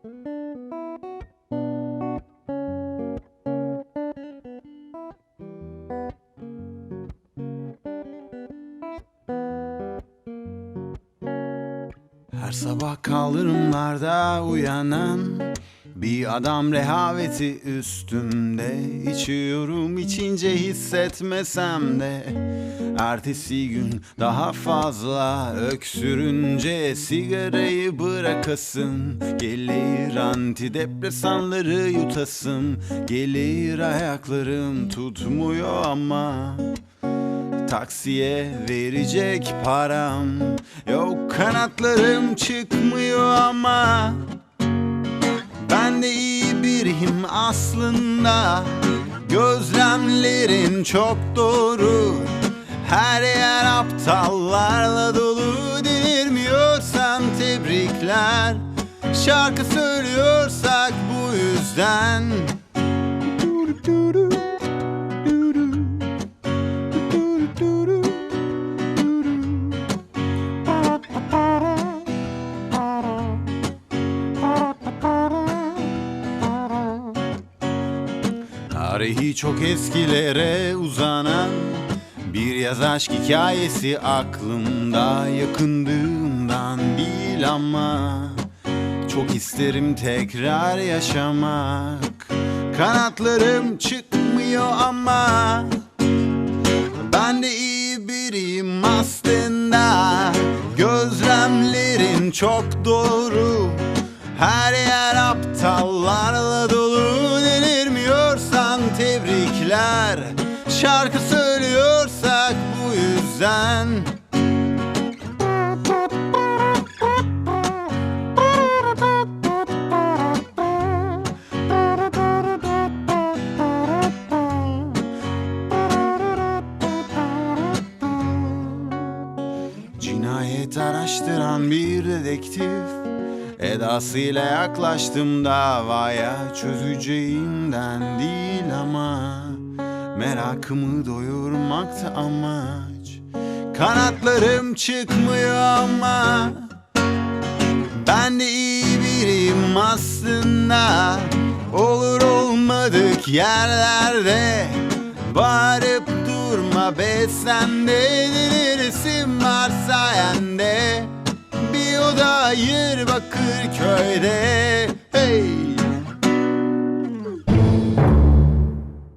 Her sabah kaldırımlarda uyanan bir adam rehaveti üstümde içiyorum içince hissetmesem de. Ertesi gün daha fazla öksürünce sigarayı bırakasın. Gelir antidepresanları yutasım Gelir ayaklarım tutmuyor ama Taksiye verecek param. Yok kanatlarım çıkmıyor ama Ben de iyi biriyim aslında. Gözlemlerin çok doğru. Her yer aptallarla dolu Delirmiyorsan tebrikler. Şarkı söylüyorsak bu yüzden Tarihi çok eskilere uzanan bir yaz aşk hikayesi aklımda yakındığımdan değil ama çok isterim tekrar yaşamak. Kanatlarım çıkmıyor ama ben de iyi biriyim aslında. Gözlemlerin çok doğru. Her yer aptallarla Şarkı söylüyorsak bu yüzden. Cinayet araştıran bir dedektif. Edasıyla yaklaştım davaya. Çözeceğimden değil ama Merakımı doyurmakta amaç. Kanatlarım çıkmıyor ama Ben de iyi biriyim aslında. Olur olmadık yerlerde Bağırıp durma. Be sen de Delirsin var sayende. Bir oda ayır Bakırköy'de Hey